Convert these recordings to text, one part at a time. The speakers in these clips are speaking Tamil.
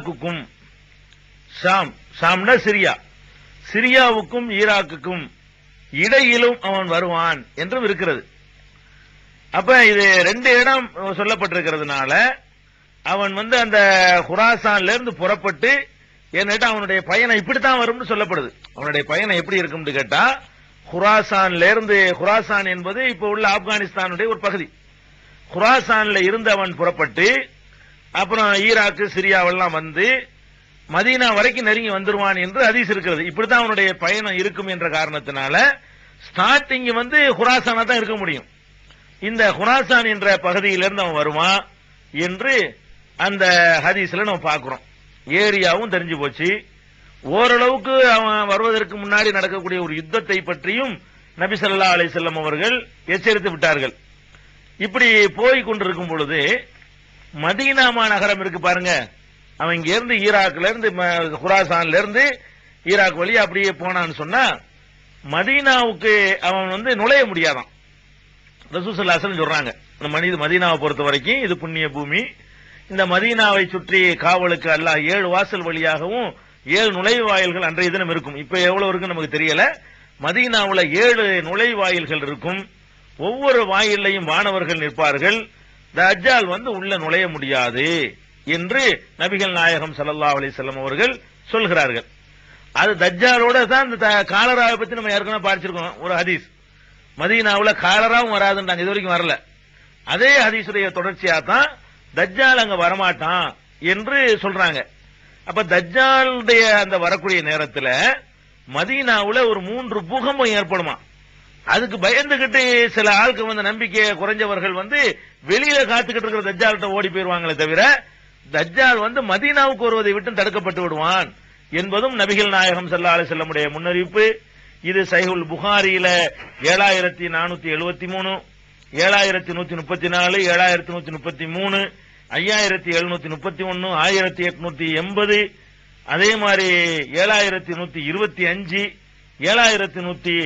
ஈராக்குக்கும் ஷாம் ஷாம்னா சிரியா. சிரியாவுக்கும் ஈராக்குக்கும் இடையிலும் அவன் வருவான் என்றும் இருக்கிறது. அப்ப இது ரெண்டு இடம் சொல்லப்பட்டிருக்கிறதுனால அவன் வந்து அந்த ஹுராசான்ல இருந்து புறப்பட்டு என்னட்டா அவனுடைய பயணம் இப்படித்தான் வரும்னு சொல்லப்படுது. அவனுடைய பயணம் எப்படி இருக்கும்னு கேட்டா ஹுராசான்ல இருந்து ஹுராசான் என்பது இப்ப உள்ள ஆப்கானிஸ்தானுடைய ஒரு பகுதி. ஹுராசான்ல இருந்து அவன் புறப்பட்டு அப்புறம் ஈராக்கு சிரியாவெல்லாம் வந்து மதீனா வரைக்கும் நெருங்கி வந்துருவான் என்று ஹதீஸ் இருக்கிறது. இப்படித்தான் அவனுடைய பயணம் இருக்கும் என்ற காரணத்தினால ஸ்டார்டிங் வந்து ஹுராசானா தான் இருக்க முடியும். இந்த ஹுராசான் என்ற பகுதியிலிருந்து அவன் வருவான் என்று அந்த ஹதீஸ்ல நம்ம பார்க்கிறோம். ஏரியாவும் தெரிஞ்சு போச்சு. ஓரளவுக்கு அவன் வருவதற்கு முன்னாடி நடக்கக்கூடிய ஒரு யுத்தத்தை பற்றியும் நபி சல்லா அலைஹி அவர்கள் எச்சரித்து விட்டார்கள். இப்படி போய் கொண்டிருக்கும் பொழுது மதீனாமா நகரம் இருக்கு பாருங்க. அவன் இங்க இருந்து ஈராக்ல இருந்து ம- குராசான்ல இருந்து ஈராக் வழி அப்படியே போனான்னு சொன்னா மதீனாவுக்கு அவன் வந்து நுழைய முடியாதான். ரசூசல்லாசன் சொல்றாங்க. இந்த மனித மதீனாவை பொறுத்த வரைக்கும் இது புண்ணிய பூமி. இந்த மதீனாவை சுற்றி காவலுக்கு அல்ல ஏழு வாசல் வழியாகவும் ஏழு நுழைவாயில்கள் அன்றைய தினம் இருக்கும். இப்ப எவ்வளவு இருக்கு நமக்கு தெரியல. மதீனாவுல ஏழு நுழைவாயில்கள் இருக்கும். ஒவ்வொரு வாயிலையும் மாணவர்கள் நிற்பார்கள். தஜ்ஜால் வந்து உள்ள நுழைய முடியாது என்று நபிகள் நாயகம் சல்லா அலைஹி அவர்கள் சொல்கிறார்கள். அது தஜ்ஜாலோட தான் இந்த த- காலராவை பத்தி நம்ம ஏற்கனவே படிச்சிருக்கோம் ஒரு ஹதீஸ். மதீனாவுல காலராவும் வராதுன்றாங்க. இது வரைக்கும் வரல. அதே ஹதீஸுடைய தொடர்ச்சியா தான் தஜ்ஜால் அங்க வரமாட்டான் என்று சொல்றாங்க. அப்ப தஜ்ஜாலுடைய அந்த வரக்கூடிய நேரத்தில் மதீனாவுல ஒரு மூன்று பூகம்பம் ஏற்படுமா? அதுக்கு பயந்துகிட்டு சில ஆளுக்கு வந்து நம்பிக்கையை குறைஞ்சவர்கள் வந்து வெளியில காத்துக்கிட்டு இருக்கிற தஜ்ஜால்கிட்ட ஓடி போயிருவாங்களே தவிர தஜ்ஜால் வந்து மதீனாவுக்கு வருவதை விட்டு தடுக்கப்பட்டு விடுவான் என்பதும் நபிகள் நாயகம் ஸல்லல்லாஹு செல்லமுடைய முன்னறிவிப்பு. இது சைஹுல் புகாரியில ஏழாயிரத்தி நானூத்தி எழுபத்தி மூணு ஏழாயிரத்தி நூத்தி முப்பத்தி நாலு ஏழாயிரத்தி நூத்தி முப்பத்தி மூணு ஐயாயிரத்தி எழுநூத்தி முப்பத்தி ஒன்னு ஆயிரத்தி எட்நூத்தி எண்பது அதே மாதிரி ஏழாயிரத்தி நூத்தி இருபத்தி அஞ்சு ஏழாயிரத்தி நூத்தி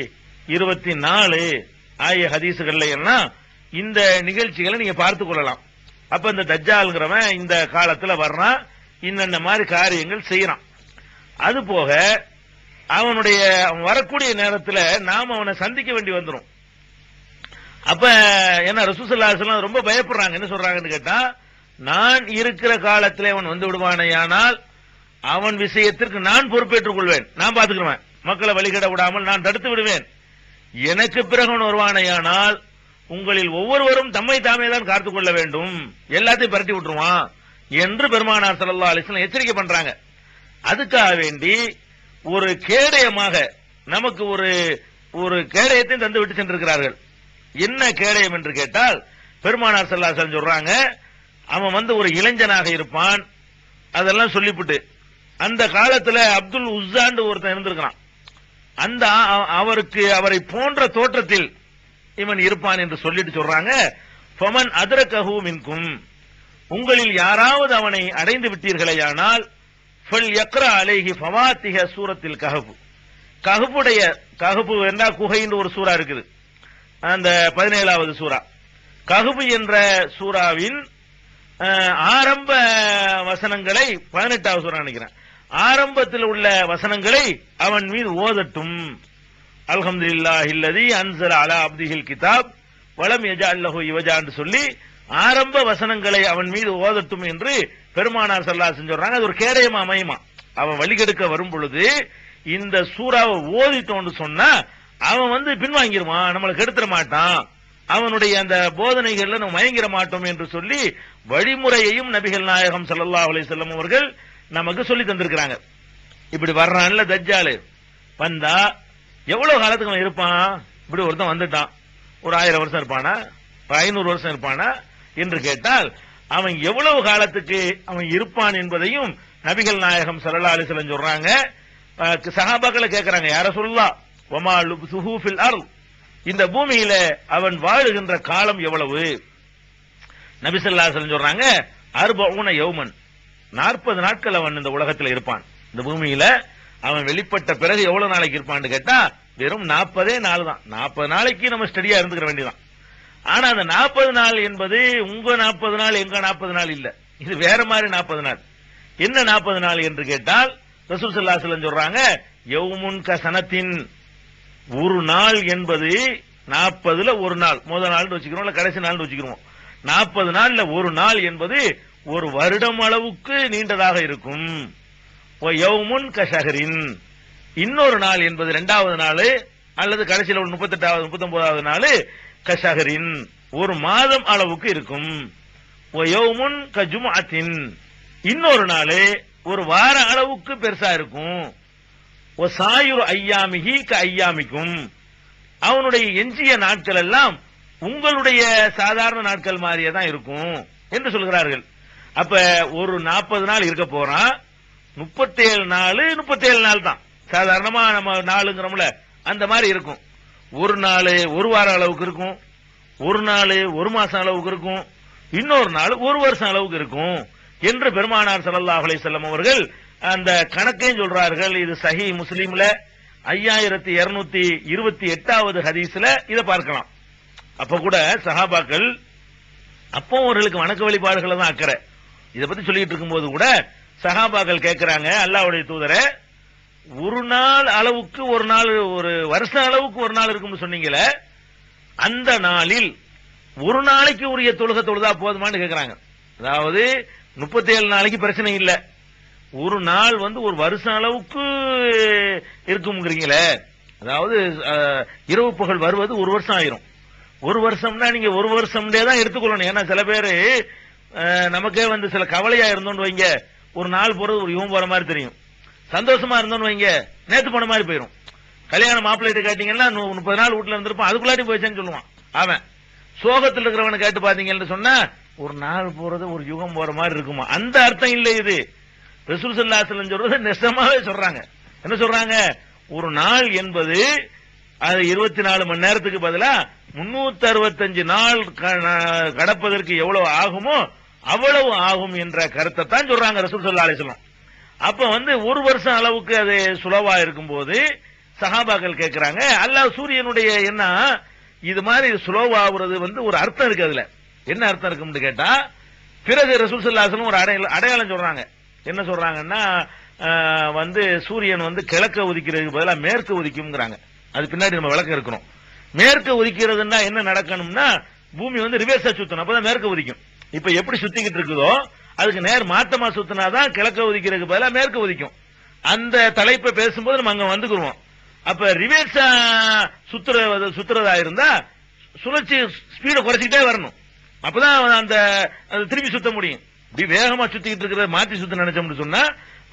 இருபத்தி நாலு ஆய ஹதீசுகள்ல எல்லாம் இந்த நிகழ்ச்சிகளை நீங்க பார்த்துக் கொள்ளலாம். அப்ப இந்த தஜாலுங்கிறவன் இந்த காலத்துல வர்றான் இன்னென்ன மாதிரி காரியங்கள் செய்யறான். அது போக அவனுடைய அவன் வரக்கூடிய நேரத்தில் நாம் அவனை சந்திக்க வேண்டி வந்துடும் அப்ப என்ன ரசூசல்லாசலம் ரொம்ப பயப்படுறாங்க. என்ன சொல்றாங்கன்னு கேட்டா நான் இருக்கிற காலத்திலே அவன் வந்து விடுவானேயானால் அவன் விஷயத்திற்கு நான் பொறுப்பேற்றுக் கொள்வேன். நான் பாத்துக்கிறேன் மக்களை வழிகட விடாமல் நான் தடுத்து விடுவேன். எனக்கு பிறகு வருவானையானால் உங்களில் ஒவ்வொருவரும் தம்மை தாமே தான் காத்துக் கொள்ள வேண்டும். எல்லாத்தையும் பரட்டி விட்டுருவான் என்று பெருமானார் சல்லா அலிஸ்லாம் எச்சரிக்கை பண்றாங்க. அதுக்காக வேண்டி ஒரு கேடயமாக நமக்கு ஒரு ஒரு கேடயத்தை தந்து விட்டு சென்றிருக்கிறார்கள். என்ன கேடயம் என்று கேட்டால் பெருமானார் சல்லா அலைஹி சொல்றாங்க அவன் வந்து ஒரு இளைஞனாக இருப்பான். அதெல்லாம் சொல்லிவிட்டு அந்த காலத்துல அப்துல் உஸ்ஸான்னு ஒருத்தன் இருந்திருக்கான் அந்த அவருக்கு அவரை போன்ற தோற்றத்தில் இவன் இருப்பான் என்று சொல்லிட்டு சொல்றாங்க ஃபமன் அதரகஹு மின்கும். உங்களில் யாராவது அவனை அடைந்து விட்டீர்களேயானால் ஃபல் யக்ரா அலைஹி ஃபவாத்திஹ சூரத்தில் கஹபு கஹபுடைய கஹபு என்றா குகைன்னு ஒரு சூறா இருக்குது. அந்த பதினேழாவது சூறா. கஹபு என்ற சூறாவின் ஆரம்ப வசனங்களை பதினெட்டாவது சூறா நினைக்கிறேன். ஆரம்பத்தில் உள்ள வசனங்களை அவன் மீது ஓதட்டும். அல்ஹம்துலில்லாஹி இல்லதி அன்சர் அலா அப்திஹில் கிதாப் வளம் எஜா அல்லஹோ யுவஜா என்று சொல்லி ஆரம்ப வசனங்களை அவன் மீது ஓதட்டும் என்று பெருமானார் ஸல்லல்லாஹு சொல்றாங்க. அது ஒரு கேடயமா அமையுமா? அவன் வழிகெடுக்க வரும் பொழுது இந்த சூறாவை ஓதிட்டோம்னு சொன்னா அவன் வந்து பின்வாங்கிருவான் நம்மளை கெடுத்துட மாட்டான். அவனுடைய அந்த போதனைகள்ல நம்ம மயங்கிட மாட்டோம் என்று சொல்லி வழிமுறையையும் நபிகள் நாயகம் சல்லா அலைஹி வஸல்லம் அவர்கள் நமக்கு சொல்லி தந்திருக்கிறாங்க. இப்படி வர்றான்ல தஜ்ஜாலு. வந்தா எவ்வளவு காலத்துக்கு அவன் இருப்பான்? இப்படி ஒருத்தன் வந்துட்டான். ஒரு ஆயிரம் வருஷம் இருப்பானா? ஒரு ஐநூறு வருஷம் இருப்பானா? என்று கேட்டால் அவன் எவ்வளவு காலத்துக்கு அவன் இருப்பான் என்பதையும் நபிகள் நாயகம் ஸல்லல்லாஹு அலைஹி சொல்றாங்க. சகாபாக்களை கேட்கிறாங்க யார சொல்லா ஒமா சுஹூஃபில் அருள் இந்த பூமியில அவன் வாழுகின்ற காலம் எவ்வளவு? நபிசல்லாசலம் சொல்றாங்க அருபவுன யௌமன். நாற்பது நாட்கள் அவன் இந்த உலகத்தில் இருப்பான். இந்த பூமியில அவன் வெளிப்பட்ட பிறகு எவ்வளவு நாளைக்கு இருப்பான்னு கேட்டா வெறும் நாற்பதே நாள் தான். நாற்பது நாளைக்கு நம்ம ஸ்டடியா இருந்துக்கிற வேண்டியதான் ஆனா அந்த நாற்பது நாள் என்பது உங்க நாற்பது நாள் எங்க நாற்பது நாள் இல்ல. இது வேற மாதிரி நாற்பது நாள். என்ன நாற்பது நாள் என்று கேட்டால் ரசூல் ஸல்லல்லாஹு சொல்றாங்க எவ்முன் கசனத்தின் ஒரு நாள் என்பது நாற்பதுல ஒரு நாள். முதல் நாள் வச்சுக்கிறோம் இல்ல கடைசி நாள் வச்சுக்கிறோம். நாற்பது நாள்ல ஒரு நாள் என்பது ஒரு வருடம் அளவுக்கு நீண்டதாக இருக்கும். ஒ யௌமுன் இன்னொரு நாள் என்பது இரண்டாவது நாள் அல்லது கடைசியில் ஒரு முப்பத்தெட்டாவது முப்பத்தொன்பதாவது நாள் கஷகரின் ஒரு மாதம் அளவுக்கு இருக்கும். ஒ கஜுமாத்தின் இன்னொரு நாள் ஒரு வார அளவுக்கு பெருசா இருக்கும். சாயுர் ஐயாமிகி க ஐயாமிக்கும். அவனுடைய எஞ்சிய நாட்கள் எல்லாம் உங்களுடைய சாதாரண நாட்கள் மாதிரியே தான் இருக்கும் என்று சொல்கிறார்கள். அப்ப ஒரு நாற்பது நாள் இருக்க போறான். முப்பத்தேழு நாள் முப்பத்தேழு நாள் தான். சாதாரணமா நம்ம நாளுங்கிறோம்ல அந்த மாதிரி இருக்கும். ஒரு நாள் ஒரு வாரம் அளவுக்கு இருக்கும். ஒரு நாள் ஒரு மாசம் அளவுக்கு இருக்கும். இன்னொரு நாள் ஒரு வருஷம் அளவுக்கு இருக்கும் என்று பெருமானார் சல்லா அலைஹி அவர்கள் அந்த கணக்கையும் சொல்றார்கள். இது சஹி முஸ்லீம்ல ஐயாயிரத்தி இருநூத்தி இருபத்தி எட்டாவது ஹதீஸ்ல இதை பார்க்கலாம். அப்ப கூட சஹாபாக்கள் அப்போ அவர்களுக்கு வணக்க வழிபாடுகளை தான் அக்கறை. இதை பத்தி சொல்லிட்டு இருக்கும்போது கூட சஹாபாக்கள் கேட்கிறாங்க அல்லாவுடைய தூதரை ஒரு நாள் அளவுக்கு ஒரு நாள் ஒரு வருஷம் அளவுக்கு ஒரு நாள் இருக்கும்னு சொன்னீங்களே அந்த நாளில் ஒரு நாளைக்கு உரிய தொழுகை தொழுதா போதுமான்னு கேட்கிறாங்க அதாவது முப்பத்தி ஏழு நாளைக்கு பிரச்சனை இல்ல. ஒரு நாள் வந்து ஒரு வருஷம் அளவுக்கு இருக்குங்கிறீங்களே அதாவது இரவு புகழ் வருவது ஒரு வருஷம் ஆயிரும். ஒரு வருஷம்னா நீங்க ஒரு வருஷம்டே தான் எடுத்துக்கொள்ளணும். ஏன்னா சில பேரு நமக்கே வந்து சில கவலையா இருந்தோம்னு வைங்க. ஒரு நாள் போறது ஒரு யுகம் போற மாதிரி தெரியும். சந்தோஷமா இருந்தோம்னு வைங்க. நேத்து போன மாதிரி போயிரும். கல்யாண மாப்பிள்ளைட்டு கேட்டீங்கன்னா முப்பது நாள் வீட்டுல இருந்திருப்போம் அதுக்குள்ளாட்டி போயிச்சேன்னு சொல்லுவான். அவன். சோகத்தில் இருக்கிறவனை கேட்டு பாத்தீங்கன்னு சொன்னா ஒரு நாள் போறது ஒரு யுகம் போற மாதிரி இருக்குமா? அந்த அர்த்தம் இல்லை இது. ரசூல் சல்லாசலம் சொல்றது நெசமாவே சொல்றாங்க. என்ன சொல்றாங்க? ஒரு நாள் என்பது அது இருபத்தி நாலு மணி நேரத்துக்கு பதிலா முன்னூத்தி அறுபத்தஞ்சு நாள் க- கடப்பதற்கு எவ்வளவு ஆகுமோ அவ்வளவு ஆகும் என்ற கருத்தை தான் சொல்றாங்க ரசூல் சல்லா அலிஸ்லாம் அப்ப வந்து ஒரு வருஷம் அளவுக்கு அது சுலவா இருக்கும்போது சஹாபாக்கள் கேட்கிறாங்க அல்லாஹ் சூரியனுடைய என்ன இது மாதிரி சுலோவாகிறது வந்து ஒரு அர்த்தம் இருக்கு அதுல. என்ன அர்த்தம் இருக்கும்னு கேட்டா பிறகு ரசூல் ஒரு அடையாளம் அடையாளம் சொல்றாங்க. என்ன சொல்றாங்கன்னா வந்து சூரியன் வந்து கிழக்க உதிக்கிறதுக்கு பதிலாக மேற்கு உதிக்கும்ங்கிறாங்க. அது பின்னாடி நம்ம விளக்கம் இருக்கணும். மேற்க உதிக்கிறதுன்னா என்ன நடக்கணும்னா பூமி வந்து ரிவர்ஸா சுத்தணும். அப்பதான் மேற்க உதிக்கும். இப்ப எப்படி சுத்திக்கிட்டு இருக்குதோ அதுக்கு நேர் மாத்தமா சுத்தினாதான் கிழக்க உதிக்கிறதுக்கு பதிலா மேற்கு உதிக்கும். அந்த தலைப்பை பேசும்போது நம்ம அங்க வந்துக்குருவோம். அப்ப ரிவர்ஸா சுத்துற சுத்துறதா இருந்தா சுழற்சி ஸ்பீட குறைச்சிக்கிட்டே வரணும். அப்பதான் அந்த அது திருப்பி சுத்த முடியும். இப்படி வேகமா சுத்திக்கிட்டு இருக்கிறத மாத்தி சுத்த நினைச்சோம்னு சொன்னா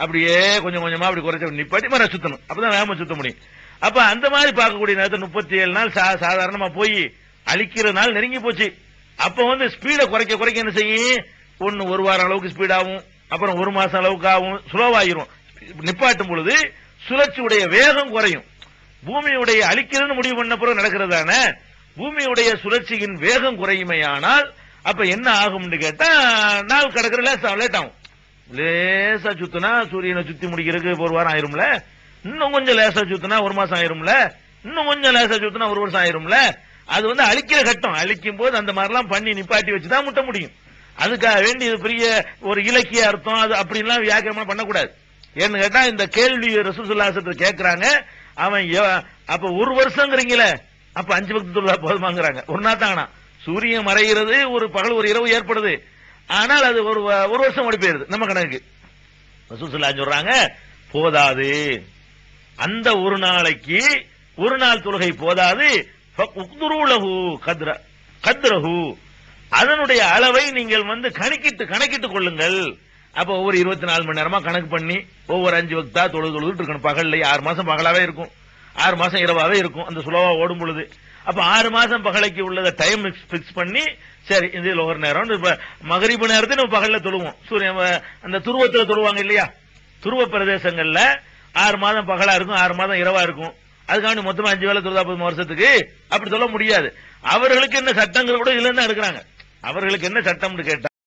அப்படியே கொஞ்சம் கொஞ்சமா அப்படி குறைச்ச நிப்பாட்டி மர சுத்தணும். அப்பதான் வேகமா சுத்த முடியும். அப்ப அந்த மாதிரி பார்க்கக்கூடிய நேரத்தில் முப்பத்தி ஏழு நாள் சா- சாதாரணமா போய் அழிக்கிற நாள் நெருங்கி போச்சு. அப்ப வந்து ஸ்பீட குறைக்க குறைக்க என்ன செய்யும்? ஒன்னு ஒரு வாரம் அளவுக்கு ஸ்பீட் ஆகும். அப்புறம் ஒரு மாசம் அளவுக்கு ஆகும். ஸ்லோவாயிரும் நிப்பாட்டும் பொழுது சுழற்சியுடைய வேகம் குறையும். பூமியுடைய அழிக்கிறதுன்னு முடிவு பண்ண பிறகு நடக்கிறதான? பூமியுடைய சுழற்சியின் வேகம் குறையுமையானால் அப்ப என்ன ஆகும்னு கேட்டா நாள் கிடக்கிற லேசா லேட் ஆகும். லேசா சுத்தினா சூரியனை சுத்தி முடிக்கிறதுக்கு ஒரு வாரம் ஆயிரும்ல? இன்னும் கொஞ்சம் லேசா சுத்தினா ஒரு மாசம் ஆயிரும்ல? இன்னும் கொஞ்சம் லேசா சுத்தினா ஒரு வருஷம் ஆயிரும்ல? அது வந்து அழிக்கிற கட்டம். அழிக்கும் போது அந்த மாதிரிலாம் பண்ணி நிப்பாட்டி வச்சுதான் முட்ட முடியும். அதுக்காக வேண்டி இது பெரிய ஒரு இலக்கிய அர்த்தம் அது அப்படின்லாம் வியாக்கியமா பண்ணக்கூடாது. ஏன்னு கேட்டா இந்த கேள்வி ரசூசுல்லாசத்தை கேட்கிறாங்க அவன் அப்ப ஒரு வருஷங்கிறீங்களே அப்ப அஞ்சு பக்தி தொழுதா போதுமாங்கிறாங்க. ஒரு நாள் தானா சூரியன் மறைகிறது ஒரு பகல் ஒரு இரவு ஏற்படுது. ஆனால் அது ஒரு வ- ஒரு வருஷம் ஓடி போயிருது. நம்ம கணக்கு ரசூசுல்லா சொல்றாங்க போதாது. அந்த ஒரு நாளைக்கு ஒரு நாள் தொழுகை போதாது. கத்ரஹு. அதனுடைய அளவை நீங்கள் வந்து கணக்கிட்டு கணக்கிட்டுக் கொள்ளுங்கள். அப்ப ஒவ்வொரு இருபத்தி நாலு மணி நேரமா கணக்கு பண்ணி ஒவ்வொரு அஞ்சு வக்தா தொழுது தொழுதுட்டு இருக்கணும். பகல்ல ஆறு மாசம் பகலாவே இருக்கும். ஆறு மாசம் இரவாவே இருக்கும். அந்த சுலவா ஓடும் பொழுது. அப்ப ஆறு மாசம் பகலைக்கு உள்ளத டைம் பிக்ஸ் பண்ணி சரி இந்த ஒரு நேரம். இப்ப மகரிப்பு நேரத்தை நம்ம பகல்ல தொழுவோம். சூரியன் அந்த துருவத்துல தொழுவாங்க இல்லையா? துருவ பிரதேசங்கள்ல ஆறு மாதம் பகலா இருக்கும் ஆறு மாதம் இரவா இருக்கும். அதுக்காண்டி மொத்தமா அஞ்சு வேலை தொழுதா போதும் வருஷத்துக்கு? அப்படி சொல்ல முடியாது. அவர்களுக்கு என்ன சட்டங்கள் கூட இதுல இருந்து எடுக்கிறாங்க அவர்களுக்கு என்ன சட்டம்னு கேட்டா